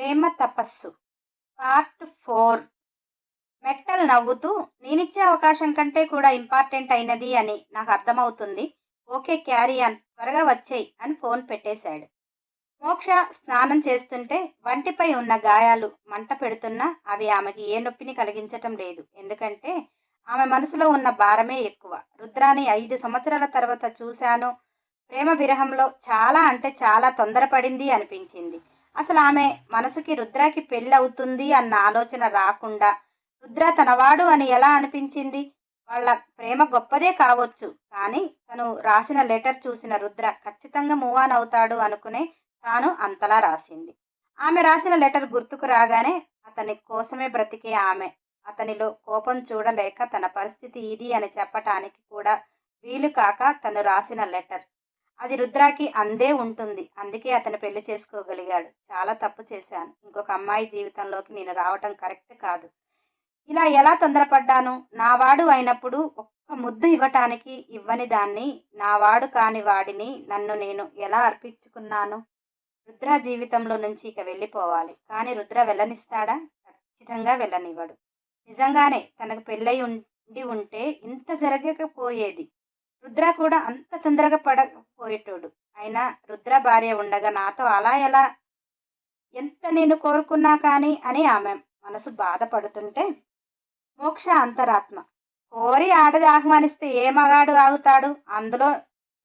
ప్రేమ తపస్సు. Part four. మెట్టల్ నవ్వుతూ నేనిచ్చే అవకాశం కంటే కూడా ఇంపార్టెంట్ అయినది అని నాకు అర్థమవుతుంది. ఓకే క్యారీ త్వరగా వచ్చేయి అని ఫోన్ పెట్టేశాడు. మోక్ష స్నానం చేస్తుంటే వంటిపై ఉన్న గాయాలు మంట పెడుతున్నా అవి ఆమెకి ఏ నొప్పిని కలిగించటం లేదు. ఎందుకంటే ఆమె మనసులో ఉన్న భారమే ఎక్కువ. రుద్రాని ఐదు సంవత్సరాల తర్వాత చూశాను. ప్రేమ విరహంలో చాలా అంటే చాలా తొందరపడింది అనిపించింది. అసలు ఆమె మనసుకి రుద్రాకి పెళ్ళి అవుతుంది అన్న ఆలోచన రాకుండా రుద్ర తనవాడు అని ఎలా అనిపించింది? వాళ్ళ ప్రేమ గొప్పదే కావచ్చు కానీ తను రాసిన లెటర్ చూసిన రుద్ర ఖచ్చితంగా మూవ్ ఆన్ అవుతాడు అనుకునే తాను అంతలా రాసింది. ఆమె రాసిన లెటర్ గుర్తుకు రాగానే అతని కోసమే బ్రతికే ఆమె అతనిలో కోపం చూడలేక తన పరిస్థితి ఇది అని చెప్పటానికి కూడా వీలు కాక తను రాసిన లెటర్ అది రుద్రాకి అందే ఉంటుంది. అందుకే అతను పెళ్ళి చేసుకోగలిగాడు. చాలా తప్పు చేశాను. ఇంకొక అమ్మాయి జీవితంలోకి నేను రావటం కరెక్ట్ కాదు. ఇలా ఎలా తొందరపడ్డాను? నావాడు అయినప్పుడు ఒక్క ముద్దు ఇవ్వటానికి ఇవ్వని దాన్ని నావాడు కాని వాడిని నన్ను నేను ఎలా అర్పించుకున్నాను? రుద్ర జీవితంలో నుంచి ఇక వెళ్ళిపోవాలి. కానీ రుద్ర వెళ్ళనిస్తాడా? ఖచ్చితంగా వెళ్ళనివ్వడు. నిజంగానే తనకు పెళ్ళై ఉండి ఉంటే ఇంత జరగకపోయేది. రుద్ర కూడా అంత తొందరగా పడకపోయేటోడు. అయినా రుద్ర భార్య ఉండగా నాతో అలా ఎలా? ఎంత నేను కోరుకున్నా కానీ అని ఆమె మనసు బాధపడుతుంటే మోక్ష అంతరాత్మ. కోరి ఆడది ఆహ్వానిస్తే ఏ మగాడు ఆగుతాడు? అందులో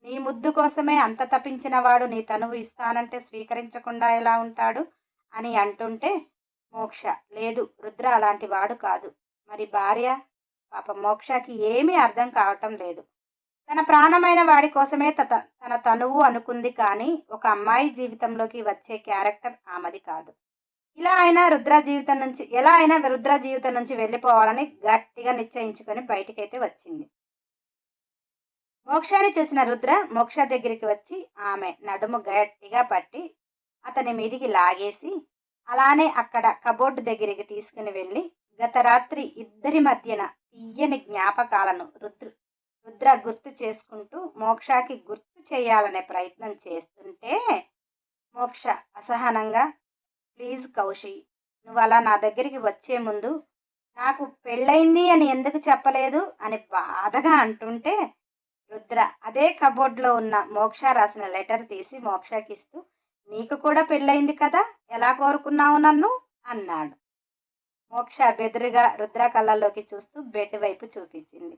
నీ ముద్దు కోసమే అంత తప్పించిన వాడు నీ తనువు ఇస్తానంటే స్వీకరించకుండా ఎలా ఉంటాడు? అని అంటుంటే మోక్ష. లేదు రుద్ర అలాంటి వాడు కాదు. మరి భార్య? పాప మోక్షకి ఏమీ అర్థం కావటం లేదు. తన ప్రాణమైన వాడి కోసమే తత తన తనువు అనుకుంది కానీ ఒక అమ్మాయి జీవితంలోకి వచ్చే క్యారెక్టర్ ఆమెది కాదు. ఇలా అయినా రుద్ర జీవితం నుంచి ఎలా అయినా రుద్ర జీవితం నుంచి వెళ్ళిపోవాలని గట్టిగా నిశ్చయించుకొని బయటికైతే వచ్చింది. మోక్షాన్ని చూసిన రుద్ర మోక్ష దగ్గరికి వచ్చి ఆమె నడుము గట్టిగా పట్టి అతని మీదికి లాగేసి అలానే అక్కడ కబోర్డు దగ్గరికి తీసుకుని వెళ్ళి గత రాత్రి ఇద్దరి మధ్యన తీయని జ్ఞాపకాలను రుద్ర రుద్ర గుర్తు చేసుకుంటూ మోక్షకి గుర్తు చేయాలనే ప్రయత్నం చేస్తుంటే మోక్ష అసహనంగా ప్లీజ్ కౌశి నువ్వు అలా నా దగ్గరికి వచ్చే ముందు నాకు పెళ్ళయింది అని ఎందుకు చెప్పలేదు? అని బాధగా అంటుంటే రుద్ర అదే కబోర్డ్లో ఉన్న మోక్ష రాసిన లెటర్ తీసి మోక్షకి ఇస్తూ నీకు కూడా పెళ్ళయింది కదా ఎలా కోరుకున్నావు నన్ను? అన్నాడు. మోక్ష బెదురుగా రుద్ర కళ్ళల్లోకి చూస్తూ బెడ్ వైపు చూపించింది.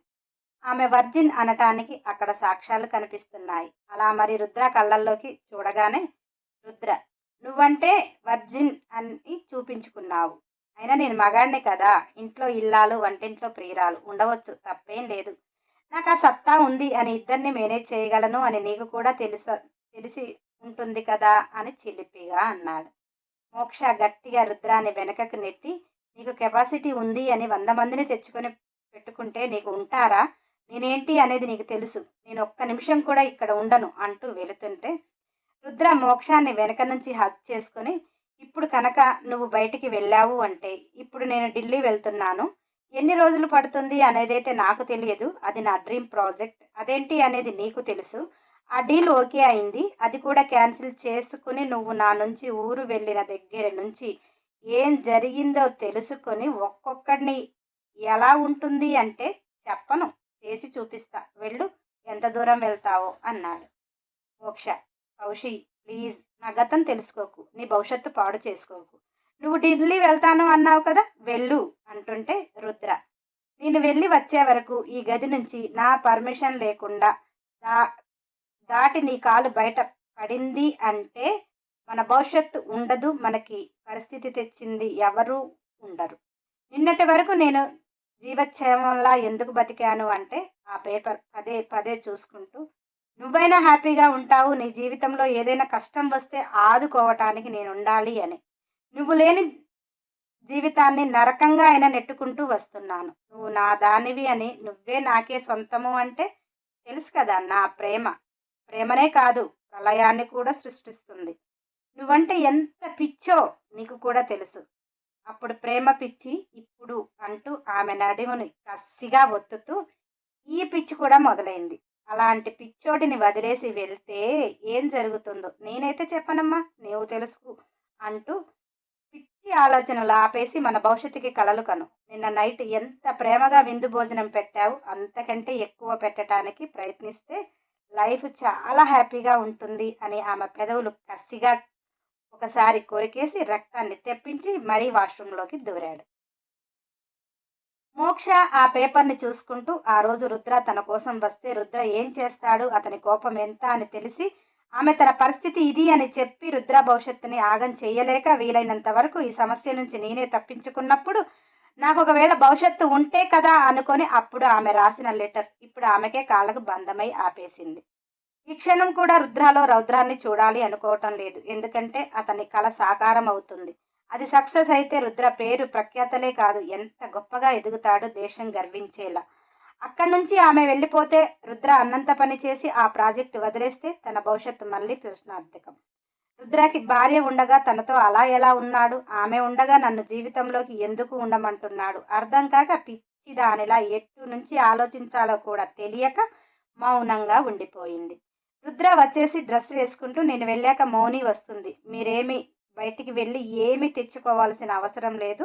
ఆమె వర్జిన్ అనటానికి అక్కడ సాక్ష్యాలు కనిపిస్తున్నాయి. అలా మరి రుద్ర కళ్ళల్లోకి చూడగానే రుద్ర నువ్వంటే వర్జిన్ అని చూపించుకున్నావు. అయినా నేను మగాడిని కదా. ఇంట్లో ఇల్లాలు వంటింట్లో ప్రియురాలు. ఉండవచ్చు. తప్పేం లేదు. నాకు ఆ సత్తా ఉంది అని ఇద్దరిని మేనేజ్ చేయగలను అని నీకు కూడా తెలుసు తెలిసి ఉంటుంది కదా అని చిలిపిగా అన్నాడు. మోక్ష గట్టిగా రుద్రాన్ని వెనకకు నెట్టి నీకు కెపాసిటీ ఉంది అని వంద మందిని తెచ్చుకొని పెట్టుకుంటే నీకు ఉంటారా? నేనేంటి అనేది నీకు తెలుసు. నేను ఒక్క నిమిషం కూడా ఇక్కడ ఉండను అంటూ వెళుతుంటే రుద్ర మోక్షాన్ని వెనక నుంచి హక్ చేసుకుని ఇప్పుడు కనుక నువ్వు బయటికి వెళ్ళావు అంటే ఇప్పుడు నేను ఢిల్లీ వెళ్తున్నాను. ఎన్ని రోజులు పడుతుంది అనేదైతే నాకు తెలియదు. అది నా డ్రీమ్ ప్రాజెక్ట్. అదేంటి అనేది నీకు తెలుసు. ఆ డీల్ ఓకే అయింది. అది కూడా క్యాన్సిల్ చేసుకుని నువ్వు నా నుంచి ఊరు వెళ్ళిన దగ్గర నుంచి ఏం జరిగిందో తెలుసుకొని ఒక్కొక్కడిని ఎలా ఉంటుంది అంటే చేసి చూపిస్తా. వెళ్ళు ఎంత దూరం వెళ్తావో అన్నాడు. మోక్ష. కౌశి ప్లీజ్ నా గతం తెలుసుకోకు. నీ భవిష్యత్తు పాడు చేసుకోకు. నువ్వు ఢిల్లీ వెళ్తాను అన్నావు కదా వెళ్ళు అంటుంటే రుద్ర. నేను వెళ్ళి వచ్చే వరకు ఈ గది నుంచి నా పర్మిషన్ లేకుండా దా దాటి నీ కాలు బయట పడింది అంటే మన భవిష్యత్తు ఉండదు మనకి పరిస్థితి తెచ్చింది ఎవరూ ఉండరు. నిన్నటి వరకు నేను జీవక్షేమంలా ఎందుకు బతికాను అంటే ఆ పేపర్ పదే పదే చూసుకుంటూ నువ్వైనా హ్యాపీగా ఉంటావు నీ జీవితంలో ఏదైనా కష్టం వస్తే ఆదుకోవటానికి నేను ఉండాలి అని. నువ్వు లేని జీవితాన్ని నరకంగా అయినా నెట్టుకుంటూ వస్తున్నాను. నువ్వు నా దానివి అని నువ్వే నాకే సొంతము అంటే తెలుసు కదా నా ప్రేమ. ప్రేమనే కాదు ప్రళయాన్ని కూడా సృష్టిస్తుంది. నువ్వంటే ఎంత పిచ్చో నీకు కూడా తెలుసు. అప్పుడు ప్రేమ పిచ్చి ఇప్పుడు అంటూ ఆమె నడుముని కసిగా ఒత్తుతూ ఈ పిచ్చి కూడా మొదలైంది. అలాంటి పిచ్చోడిని వదిలేసి వెళ్తే ఏం జరుగుతుందో నేనైతే చెప్పనమ్మా నీవు తెలుసుకు అంటూ పిచ్చి ఆలోచనలు ఆపేసి మన భవిష్యత్తుకి కలలు కను. నిన్న నైట్ ఎంత ప్రేమగా విందు భోజనం పెట్టావు అంతకంటే ఎక్కువ పెట్టడానికి ప్రయత్నిస్తే లైఫ్ చాలా హ్యాపీగా ఉంటుంది అని ఆమె పెదవులు కసిగా ఒకసారి కొరికేసి రక్తాన్ని తెప్పించి మరీ వాష్రూంలోకి దూరాడు. మోక్ష ఆ పేపర్ని చూసుకుంటూ ఆ రోజు రుద్ర తన కోసం వస్తే రుద్ర ఏం చేస్తాడు? అతని కోపం ఎంత అని తెలిసి ఆమె తన పరిస్థితి ఇది అని చెప్పి రుద్ర భవిష్యత్తుని ఆగం చేయలేక వీలైనంత వరకు ఈ సమస్య నుంచి నేనే తప్పించుకున్నప్పుడు నాకు ఒకవేళ భవిష్యత్తు ఉంటే కదా అనుకొని అప్పుడు ఆమె రాసిన లెటర్. ఇప్పుడు ఆమెకే కాళ్ళకు బంధమై ఆపేసింది. ఈ క్షణం కూడా రుద్రాలో రౌద్రాన్ని చూడాలి అనుకోవటం లేదు. ఎందుకంటే అతని కళ సాకారం అవుతుంది అది సక్సెస్ అయితే రుద్ర పేరు ప్రఖ్యాతలే కాదు. ఎంత గొప్పగా ఎదుగుతాడో దేశం గర్వించేలా. అక్కడి నుంచి ఆమె వెళ్ళిపోతే రుద్ర అన్నంత పని చేసి ఆ ప్రాజెక్టు వదిలేస్తే తన భవిష్యత్తు మళ్ళీ ప్రశ్నార్థకం. రుద్రకి భార్య ఉండగా తనతో అలా ఎలా ఉన్నాడు? ఆమె ఉండగా నన్ను జీవితంలోకి ఎందుకు ఉండమంటున్నాడు? అర్థం కాక పిచ్చి దానిలా ఎట్టు నుంచి ఆలోచించాలో కూడా తెలియక మౌనంగా ఉండిపోయింది. రుద్ర వచ్చేసి డ్రెస్ వేసుకుంటూ నేను వెళ్ళాక మౌని వస్తుంది. మీరేమి బయటికి వెళ్ళి ఏమి తెచ్చుకోవాల్సిన అవసరం లేదు.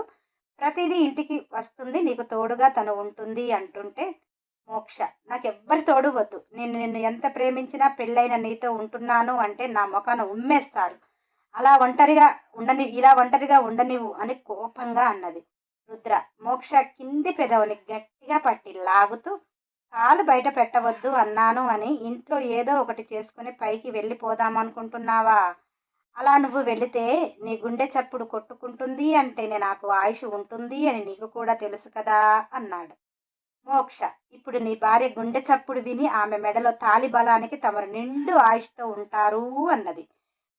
ప్రతిదీ ఇంటికి వస్తుంది. నీకు తోడుగా తను ఉంటుంది అంటుంటే మోక్ష. నాకు ఎవ్వరి తోడు వద్దు. నేను నిన్ను ఎంత ప్రేమించినా పెళ్ళైన నీతో ఉంటున్నాను అంటే నా ముఖాన ఉమ్మేస్తారు. అలా ఒంటరిగా ఉండని ఇలా ఒంటరిగా ఉండనివు అని కోపంగా అన్నది రుద్ర. మోక్ష కింది పెదవుని గట్టిగా పట్టి లాగుతూ కాలు బయట పెట్టవద్దు అన్నాను అని ఇంట్లో ఏదో ఒకటి చేసుకుని పైకి వెళ్ళిపోదామనుకుంటున్నావా? అలా నువ్వు వెళితే నీ గుండె చప్పుడు కొట్టుకుంటుంది అంటేనే నాకు ఆయుష్ ఉంటుంది అని నీకు కూడా తెలుసు కదా అన్నాడు. మోక్ష ఇప్పుడు నీ భార్య గుండె చప్పుడు విని ఆమె మెడలో తాలి బలానికి తమరు నిండు ఆయుష్తో ఉంటారు అన్నది.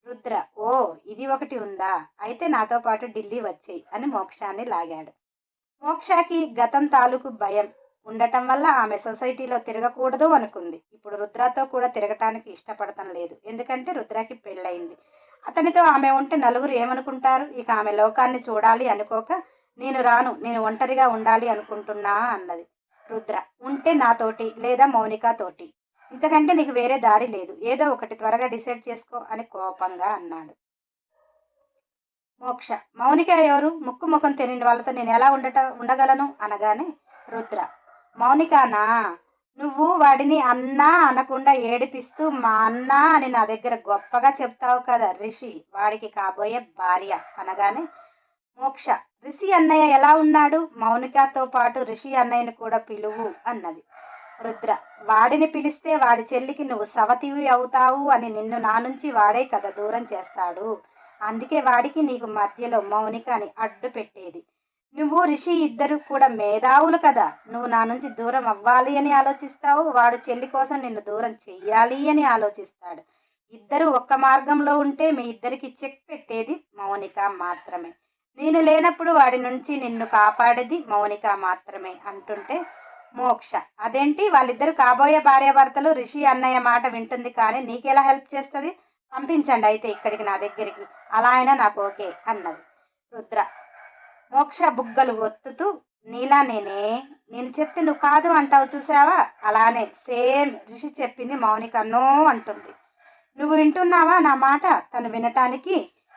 రుద్ర ఓ ఇది ఒకటి ఉందా? అయితే నాతో పాటు ఢిల్లీ వచ్చేయి అని మోక్షాన్ని లాగాడు. మోక్షకి గతం తాలూకు భయం. ఉండటం వల్ల ఆమె సొసైటీలో తిరగకూడదు అనుకుంది. ఇప్పుడు రుద్రతో కూడా తిరగటానికి ఇష్టపడటం లేదు. ఎందుకంటే రుద్రకి పెళ్ళయింది. అతనితో ఆమె ఉంటే నలుగురు ఏమనుకుంటారు? ఇక ఆమె లోకాన్ని చూడాలి అనుకోక నేను రాను నేను ఒంటరిగా ఉండాలి అనుకుంటున్నా అన్నది రుద్ర. ఉంటే నాతోటి లేదా మౌనికతోటి. ఇంతకంటే నీకు వేరే దారి లేదు. ఏదో ఒకటి త్వరగా డిసైడ్ చేసుకో అని కోపంగా అన్నాడు. మోక్ష. మౌనిక ఎవరు? ముక్కు ముఖం తెలియని వాళ్ళతో నేను ఎలా ఉండట ఉండగలను? అనగానే రుద్ర. మౌనికానా నువ్వు వాడిని అన్నా అనకుండా ఏడిపిస్తూ మా అన్న అని నా దగ్గర గొప్పగా చెప్తావు కదా రిషి. వాడికి కాబోయే భార్య అనగానే మోక్ష. రిషి అన్నయ్య ఎలా ఉన్నాడు? మౌనికతో పాటు రిషి అన్నయ్యని కూడా పిలువు అన్నది. రుద్ర వాడిని పిలిస్తే వాడి చెల్లికి నువ్వు సవతివి అవుతావు అని నిన్ను నా నుంచి వాడే కదా దూరం చేస్తాడు. అందుకే వాడికి నీకు మధ్యలో మౌనిక అని అడ్డు పెట్టేది. నువ్వు రిషి ఇద్దరు కూడా మేధావులు కదా. నువ్వు నా నుంచి దూరం అవ్వాలి అని ఆలోచిస్తావు. వాడు చెల్లి కోసం నిన్ను దూరం చెయ్యాలి అని ఆలోచిస్తాడు. ఇద్దరు ఒక్క మార్గంలో ఉంటే మీ ఇద్దరికి చెక్ పెట్టేది మౌనిక మాత్రమే. నేను లేనప్పుడు వాడి నుంచి నిన్ను కాపాడేది మౌనిక మాత్రమే అంటుంటే మోక్ష. అదేంటి? వాళ్ళిద్దరు కాబోయే భార్యాభర్తలు రిషి అన్నయ్య మాట వింటుంది కానీ నీకెలా హెల్ప్ చేస్తుంది? పంపించండి అయితే ఇక్కడికి నా దగ్గరికి. అలా అయినా నాకు ఓకే అన్నది. రుద్ర మోక్ష బుగ్గలు ఒత్తుతూ నీలా నేనే నేను చెప్తే నువ్వు కాదు అంటావు చూసావా? అలానే సేమ్ రిషి చెప్పింది మౌనిక నో అంటుంది. నువ్వు వింటున్నావా నా మాట? తను వినటానికి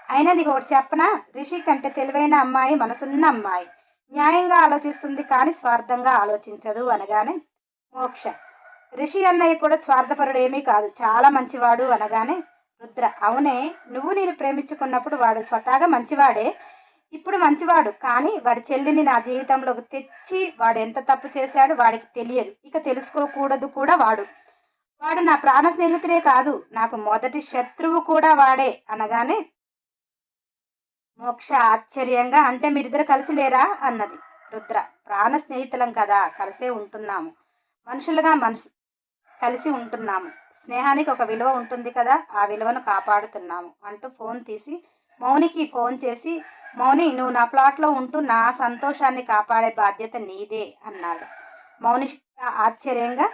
అయినా నీకు ఒకటి చెప్పనా? రిషి కంటే తెలివైన అమ్మాయి మనసున్న అమ్మాయి. న్యాయంగా ఆలోచిస్తుంది కానీ స్వార్థంగా ఆలోచించదు అనగానే మోక్ష. రిషి అన్నయ్య కూడా స్వార్థపరుడు ఏమీ కాదు చాలా మంచివాడు అనగానే రుద్ర అవునే నువ్వు నేను ప్రేమించుకున్నప్పుడు వాడు స్వతహాగా మంచివాడే ఇప్పుడు మంచివాడు కానీ వాడి చెల్లిని నా జీవితంలోకి తెచ్చి వాడు ఎంత తప్పు చేశాడు వాడికి తెలియదు. ఇక తెలుసుకోకూడదు కూడా వాడు. వాడు నా ప్రాణ స్నేహితుడే కాదు నాకు మొదటి శత్రువు కూడా వాడే అనగానే మోక్ష ఆశ్చర్యంగా అంటే మీరిద్దరు కలిసి లేరా అన్నది. రుద్ర ప్రాణ స్నేహితులం కదా కలిసే ఉంటున్నాము. మనుషులుగా మనుషు కలిసి ఉంటున్నాము. స్నేహానికి ఒక విలువ ఉంటుంది కదా ఆ విలువను కాపాడుతున్నాము అంటూ ఫోన్ తీసి మౌనికి ఫోన్ చేసి మౌని నువ్వు నా ప్లాట్లో ఉంటూ నా సంతోషాన్ని కాపాడే బాధ్యత నీదే అన్నాడు. మౌనిష్క ఆశ్చర్యంగా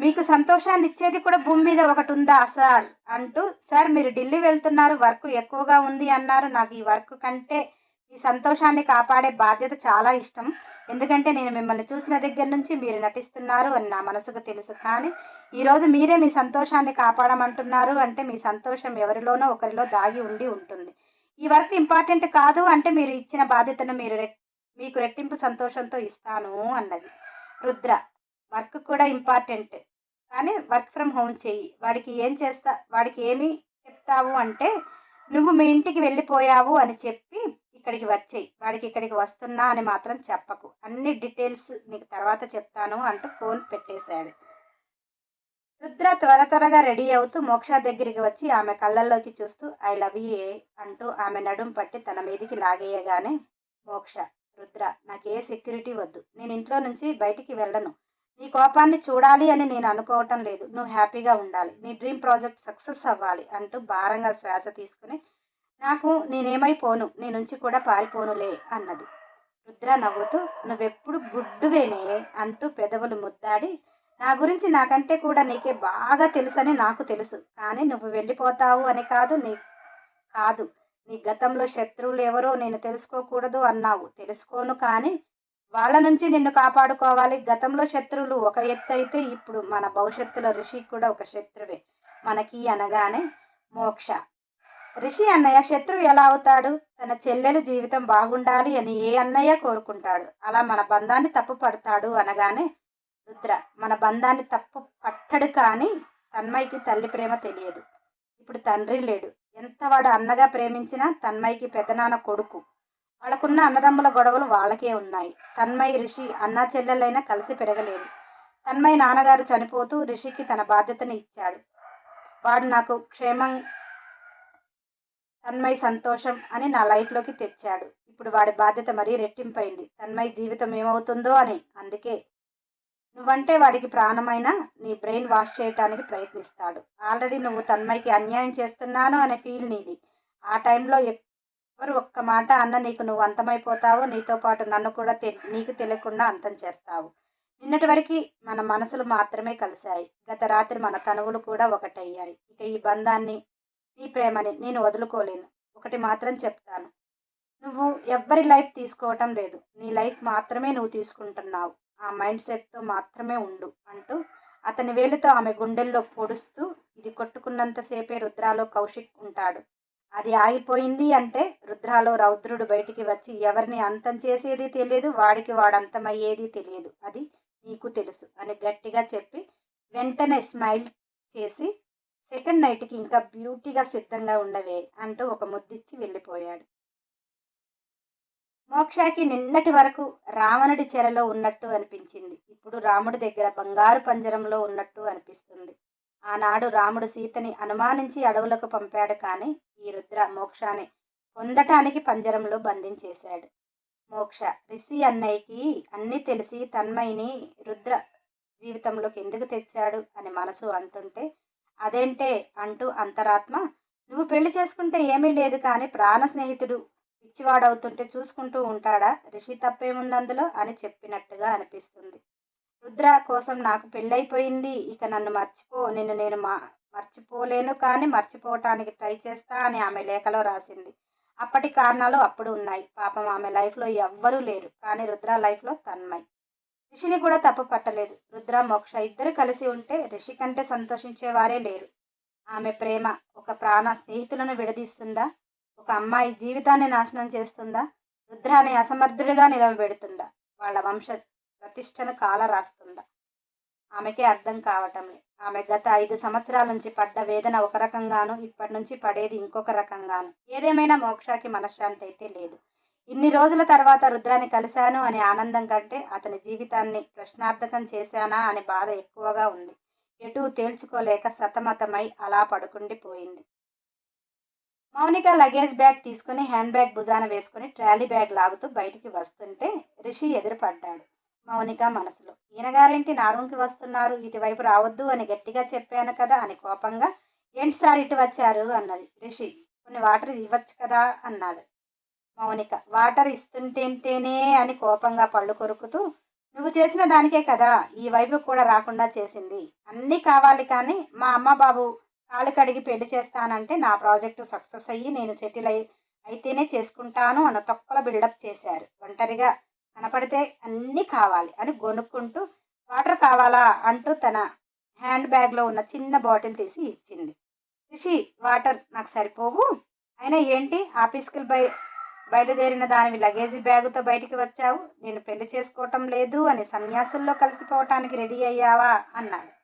మీకు సంతోషాన్ని ఇచ్చేది కూడా భూమి మీద ఒకటి ఉందా సార్? అంటూ సార్ మీరు ఢిల్లీ వెళ్తున్నారు వర్క్ ఎక్కువగా ఉంది అన్నారు. నాకు ఈ వర్క్ కంటే ఈ సంతోషాన్ని కాపాడే బాధ్యత చాలా ఇష్టం. ఎందుకంటే నేను మిమ్మల్ని చూసిన దగ్గర నుంచి మీరు నటిస్తున్నారు అని నా మనసుకు తెలుసు. కానీ ఈరోజు మీరే మీ సంతోషాన్ని కాపాడమంటున్నారు అంటే మీ సంతోషం ఎవరిలోనో ఒకరిలో దాగి ఉండి ఉంటుంది. ఈ వర్క్ ఇంపార్టెంట్ కాదు అంటే మీరు ఇచ్చిన బాధ్యతను మీరు మీకు రెట్టింపు సంతోషంతో ఇస్తాను అన్నది. రుద్ర వర్క్ కూడా ఇంపార్టెంట్. కానీ వర్క్ ఫ్రమ్ హోమ్ చెయ్యి. వాడికి ఏం చేస్తా వాడికి ఏమి చెప్తావు అంటే నువ్వు మీ ఇంటికి వెళ్ళిపోయావు అని చెప్పి ఇక్కడికి వచ్చేయి. వాడికి ఇక్కడికి వస్తున్నా అని మాత్రం చెప్పకు. అన్ని డీటెయిల్స్ నీకు తర్వాత చెప్తాను అంటూ ఫోన్ పెట్టేశాడు. రుద్ర త్వర త్వరగా రెడీ అవుతూ మోక్ష దగ్గరికి వచ్చి ఆమె కళ్ళల్లోకి చూస్తూ ఐ లవ్ యూ అంటూ ఆమె నడుం పట్టి తన మీదికి లాగేయగానే మోక్ష రుద్ర నాకు ఏ సెక్యూరిటీ వద్దు. నేను ఇంట్లో నుంచి బయటికి వెళ్ళను. నీ కోపాన్ని చూడాలి అని నేను అనుకోవటం లేదు. నువ్వు హ్యాపీగా ఉండాలి. నీ డ్రీమ్ ప్రాజెక్ట్ సక్సెస్ అవ్వాలి అంటూ భారంగా శ్వాస తీసుకుని నాకు నేనేమైపోను? నీ నుంచి కూడా పారిపోనులే అన్నది. రుద్ర నవ్వుతూ నువ్వెప్పుడు గుడ్డువేనే అంటూ పెదవులు ముద్దాడి నా గురించి నాకంటే కూడా నీకే బాగా తెలుసని నాకు తెలుసు. కానీ నువ్వు వెళ్ళిపోతావు అని కాదు నీ కాదు. నీ గతంలో శత్రువులు ఎవరో నేను తెలుసుకోకూడదు అన్నావు. తెలుసుకోను కానీ వాళ్ళ నుంచి నిన్ను కాపాడుకోవాలి. గతంలో శత్రువులు ఒక ఎత్తు అయితే ఇప్పుడు మన భవిష్యత్తులో రిషి కూడా ఒక శత్రువే. మనకి అనగానే మోక్ష. రిషి అన్నయ్య శత్రువు ఎలా అవుతాడు? తన చెల్లెల జీవితం బాగుండాలి అని ఏ అన్నయ్య కోరుకుంటాడు? అలా మన బంధాన్ని తప్పు పడతాడు అనగానే రుద్ర. మన బంధాన్ని తప్పు పట్టడు కానీ తన్మయ్యకి తల్లి ప్రేమ తెలియదు. ఇప్పుడు తండ్రి లేడు. ఎంత వాడు అన్నగా ప్రేమించినా తన్మయ్యకి పెద్దనాన్న కొడుకు. వాళ్ళకున్న అన్నదమ్ముల గొడవలు వాళ్ళకే ఉన్నాయి. తన్మయ్య రిషి అన్నా చెల్లెలైనా కలిసి పెరగలేదు. తన్మయ్య నాన్నగారు చనిపోతూ రిషికి తన బాధ్యతను ఇచ్చాడు. వాడు నాకు క్షేమం తన్మయ్ సంతోషం అని నా లైఫ్లోకి తెచ్చాడు. ఇప్పుడు వాడి బాధ్యత మరీ రెట్టింపైంది. తన్మయ్ జీవితం ఏమవుతుందో అని. అందుకే నువ్వంటే వాడికి ప్రాణమైన నీ బ్రెయిన్ వాష్ చేయటానికి ప్రయత్నిస్తాడు. ఆల్రెడీ నువ్వు తన్మయ్యకి అన్యాయం చేస్తున్నాను అనే ఫీల్ నీది. ఆ టైంలో ఎవరు ఒక్క మాట అన్న నీకు నువ్వు అంతమైపోతావు నీతో పాటు నన్ను కూడా తె నీకు తెలియకుండా అంతం చేస్తావు. నిన్నటి వరకు మన మనసులు మాత్రమే కలిశాయి. గత రాత్రి మన తనువులు కూడా ఒకటయ్యాయి. ఇక ఈ బంధాన్ని నీ ప్రేమని నేను వదులుకోలేను. ఒకటి మాత్రం చెప్తాను. నువ్వు ఎవ్వరి లైఫ్ తీసుకోవటం లేదు. నీ లైఫ్ మాత్రమే నువ్వు తీసుకుంటున్నావు. ఆ మైండ్ సెట్తో మాత్రమే ఉండు అంటూ అతని వేలితో ఆమె గుండెల్లో పొడుస్తూ ఇది కొట్టుకున్నంతసేపే రుద్రాలో కౌశిక్ ఉంటాడు. అది ఆగిపోయింది అంటే రుద్రాలో రౌద్రుడు బయటికి వచ్చి ఎవరిని అంతం చేసేది తెలియదు వాడికి వాడు అంతమయ్యేది తెలియదు. అది నీకు తెలుసు అని గట్టిగా చెప్పి వెంటనే స్మైల్ చేసి సెకండ్ నైట్కి ఇంకా బ్యూటీగా సిద్ధంగా ఉండవే అంటూ ఒక ముద్దిచ్చి వెళ్ళిపోయాడు. మోక్షాకి నిన్నటి వరకు రావణుడి చెరలో ఉన్నట్టు అనిపించింది. ఇప్పుడు రాముడి దగ్గర బంగారు పంజరంలో ఉన్నట్టు అనిపిస్తుంది. ఆనాడు రాముడు సీతని అనుమానించి అడవులకు పంపాడు కానీ ఈ రుద్ర మోక్షాన్ని పొందటానికి పంజరంలో బంధించేశాడు. మోక్ష రిషి అన్నయ్యకి అన్నీ తెలిసి తన్మయిని రుద్ర జీవితంలోకి ఎందుకు తెచ్చాడు అని మనసు అంటుంటే అదేంటే అంటూ అంతరాత్మ నువ్వు పెళ్ళి చేసుకుంటే ఏమీ లేదు కానీ ప్రాణ స్నేహితుడు పిచ్చివాడవుతుంటే చూసుకుంటూ ఉంటాడా? రిషి తప్పేముంది అందులో? అని చెప్పినట్టుగా అనిపిస్తుంది. రుద్ర కోసం నాకు పెళ్ళైపోయింది ఇక నన్ను మర్చిపో. నిన్ను నేను మా మర్చిపోలేను కానీ మర్చిపోవటానికి ట్రై చేస్తా అని ఆమె లేఖలో రాసింది. అప్పటి కారణాలు అప్పుడు ఉన్నాయి. పాపం ఆమె లైఫ్లో ఎవ్వరూ లేరు. కానీ రుద్ర లైఫ్లో తన్మయ్. రిషిని కూడా తప్పు పట్టలేదు. రుద్ర మోక్ష ఇద్దరు కలిసి ఉంటే రిషి కంటే సంతోషించేవారే లేరు. ఆమె ప్రేమ ఒక ప్రాణ స్నేహితులను విడదీస్తుందా? ఒక అమ్మాయి జీవితాన్ని నాశనం చేస్తుందా? రుద్రాన్ని అసమర్థుడిగా నిలవబెడుతుందా? వాళ్ళ వంశ ప్రతిష్టను కాల రాస్తుందా ఆమెకే అర్థం కావటంలే ఆమె గత ఐదు సంవత్సరాల నుంచి పడ్డ వేదన ఒక రకంగాను ఇప్పటి నుంచి పడేది ఇంకొక రకంగాను. ఏదేమైనా మోక్షాకి మనశ్శాంతి అయితే లేదు. ఇన్ని రోజుల తర్వాత రుద్రాన్ని కలిశాను అనే ఆనందం కంటే అతని జీవితాన్ని ప్రశ్నార్థకం చేశానా అనే బాధ ఎక్కువగా ఉంది. ఎటూ తేల్చుకోలేక సతమతమై అలా పడుకుండిపోయింది. మౌనిక లగేజ్ బ్యాగ్ తీసుకుని హ్యాండ్ బ్యాగ్ భుజాన వేసుకుని ట్రాలీ బ్యాగ్ లాగుతూ బయటికి వస్తుంటే రిషి ఎదురుపడ్డాడు. మౌనిక మనసులో ఈయనగారేంటి నా రూమ్కి వస్తున్నారు ఇటువైపు రావద్దు అని గట్టిగా చెప్పాను కదా అని కోపంగా ఏంటి సార్ ఇటు వచ్చారు? అన్నది. రిషి కొన్ని వాటర్ ఇవ్వచ్చు కదా అన్నాడు. మౌనిక వాటర్ ఇస్తుంటేంటేనే అని కోపంగా పళ్ళు కొరుకుతూ నువ్వు చేసిన దానికే కదా ఈ వైపు కూడా రాకుండా చేసింది. అన్నీ కావాలి కానీ మా అమ్మ బాబు కాలు కడిగి పెళ్ళి చేస్తానంటే నా ప్రాజెక్టు సక్సెస్ అయ్యి నేను సెటిల్ అయి అయితేనే చేసుకుంటాను అన్న తొక్కల బిల్డప్ చేశారు. ఒంటరిగా కనపడితే అన్నీ కావాలి అని గొనుక్కుంటూ వాటర్ కావాలా అంటూ తన హ్యాండ్ బ్యాగ్లో ఉన్న చిన్న బాటిల్ తీసి ఇచ్చింది. రిషి వాటర్ నాకు సరిపోవు. అయినా ఏంటి? ఆఫీస్కి బయ బయలుదేరిన దానివి లగేజీ బ్యాగుతో బయటికి వచ్చావు. నేను పెళ్ళి చేసుకోవటం లేదు అని సన్యాసుల్లో కలిసిపోవటానికి రెడీ అయ్యావా? అన్నాడు.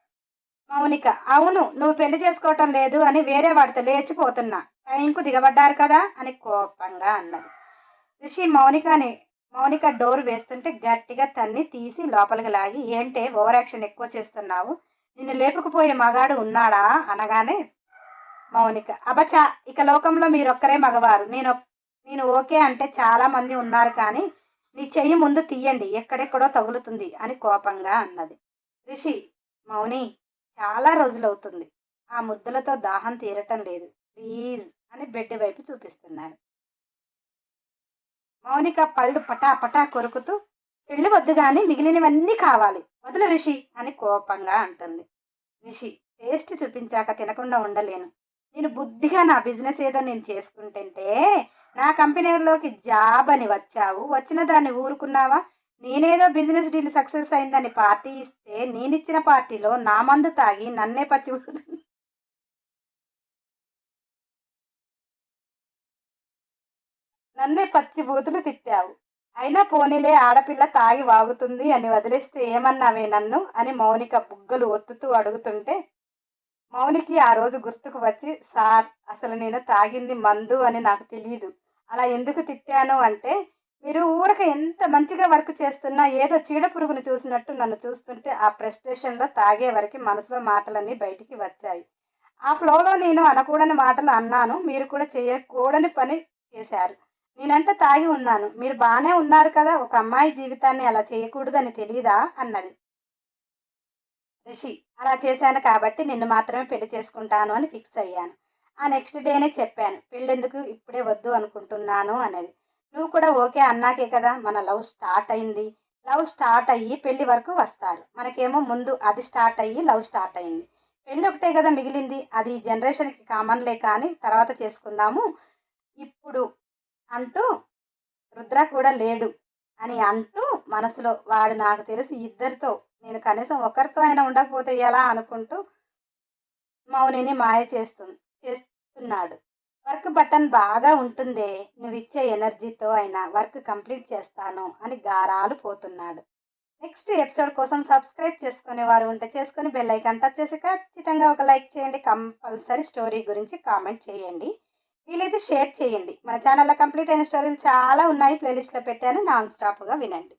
మౌనిక అవును నువ్వు పెళ్ళి చేసుకోవటం లేదు అని వేరే వాడితో లేచిపోతున్నా. టైంకు దిగబడ్డారు కదా అని కోపంగా అన్నది. రిషి మౌనికని మౌనిక డోర్ వేస్తుంటే గట్టిగా తన్ని తీసి లోపలికి లాగి ఏంటే ఓవర్ యాక్షన్ ఎక్కువ చేస్తున్నావు? నిన్ను లేపకపోయే మగాడు ఉన్నాడా? అనగానే మౌనిక అబచా ఇక లోకంలో మీరొక్కరే మగవారు. నేను నేను ఓకే అంటే చాలామంది ఉన్నారు కానీ నీ చెయ్యి ముందు తీయండి. ఎక్కడెక్కడో తగులుతుంది అని కోపంగా అన్నది. రిషి మౌని చాలా రోజులవుతుంది. ఆ ముద్దులతో దాహం తీరటం లేదు. ప్లీజ్ అని బెడ్ వైపు చూపిస్తున్నాడు. మౌనిక పళ్ళు పటా పటా కొరుకుతూ పెళ్ళి వద్దు కానీ మిగిలినవన్నీ కావాలి. వదులు రిషి అని కోపంగా అంటుంది. రిషి టేస్ట్ చూపించాక తినకుండా ఉండలేను. నేను బుద్ధిగా నా బిజినెస్ ఏదో నేను చేసుకుంటుంటే నా కంపెనీలోకి జాబ్ అని వచ్చావు. వచ్చిన దాన్ని ఊరుకున్నావా? నేనేదో బిజినెస్ డీల్ సక్సెస్ అయిందని పార్టీ ఇస్తే నేనిచ్చిన పార్టీలో నా మందు తాగి నన్నే పచ్చి నన్నే పచ్చి బూతులు తిట్టావు. అయినా పోనీలే ఆడపిల్ల తాగి వాగుతుంది అని వదిలేస్తే ఏమన్నావే నన్ను అని మౌనిక బుగ్గలు ఒత్తుతూ అడుగుతుంటే మౌనికి ఆ రోజు గుర్తుకు వచ్చి సార్ అసలు నేను తాగింది మందు అని నాకు తెలియదు అలా ఎందుకు తిట్టాను అంటే మీరు ఊరక ఎంత మంచిగా వర్క్ చేస్తున్నా ఏదో చీడ పురుగును చూసినట్టు నన్ను చూస్తుంటే ఆ ప్రెస్టేషన్లో తాగే వరకు మనసులో మాటలన్నీ బయటికి వచ్చాయి. ఆ ఫ్లోలో నేను అనకూడని మాటలు అన్నాను. మీరు కూడా చేయకూడని పని చేశారు. నేనంటే తాగి ఉన్నాను. మీరు బాగానే ఉన్నారు కదా ఒక అమ్మాయి జీవితాన్ని అలా చేయకూడదని తెలియదా అన్నది. రిషి అలా చేశాను కాబట్టి నిన్ను మాత్రమే పెళ్ళి చేసుకుంటాను అని ఫిక్స్ అయ్యాను. ఆ నెక్స్ట్ డేనే చెప్పాను. పెళ్ళెందుకు? ఇప్పుడే వద్దు అనుకుంటున్నాను అనేది నువ్వు కూడా ఓకే అన్నాకే కదా మన లవ్ స్టార్ట్ అయింది. లవ్ స్టార్ట్ అయ్యి పెళ్ళి వరకు వస్తారు. మనకేమో ముందు అది స్టార్ట్ అయ్యి లవ్ స్టార్ట్ అయింది. పెళ్ళి ఒకటే కదా మిగిలింది. అది జనరేషన్కి కామన్లే కానీ తర్వాత చేసుకుందాము. ఇప్పుడు అంటూ రుద్ర కూడా లేడు అని అంటూ మనసులో వాడు నాకు తెలిసి ఇద్దరితో నేను కనీసం ఒకరితో అయినా ఉండకపోతే ఎలా అనుకుంటూ మౌనిని మాయ చేస్తు చేస్తున్నాడు. వర్క్ బటన్ బాగా ఉంటుంది నువ్వు ఇచ్చే ఎనర్జీతో అయినా వర్క్ కంప్లీట్ చేస్తాను అని గారాలు పోతున్నాడు. నెక్స్ట్ ఎపిసోడ్ కోసం సబ్స్క్రైబ్ చేసుకునే వారు ఉంటే చేసుకుని బెల్ ఐకాన్ టచ్ చేసి ఖచ్చితంగా ఒక లైక్ చేయండి. కంపల్సరీ స్టోరీ గురించి కామెంట్ చేయండి. వీలైతే షేర్ చేయండి. మన ఛానల్లో కంప్లీట్ అయిన స్టోరీలు చాలా ఉన్నాయి. ప్లేలిస్ట్లో పెట్టాను. నాన్ స్టాప్గా వినండి.